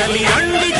కదలి రండి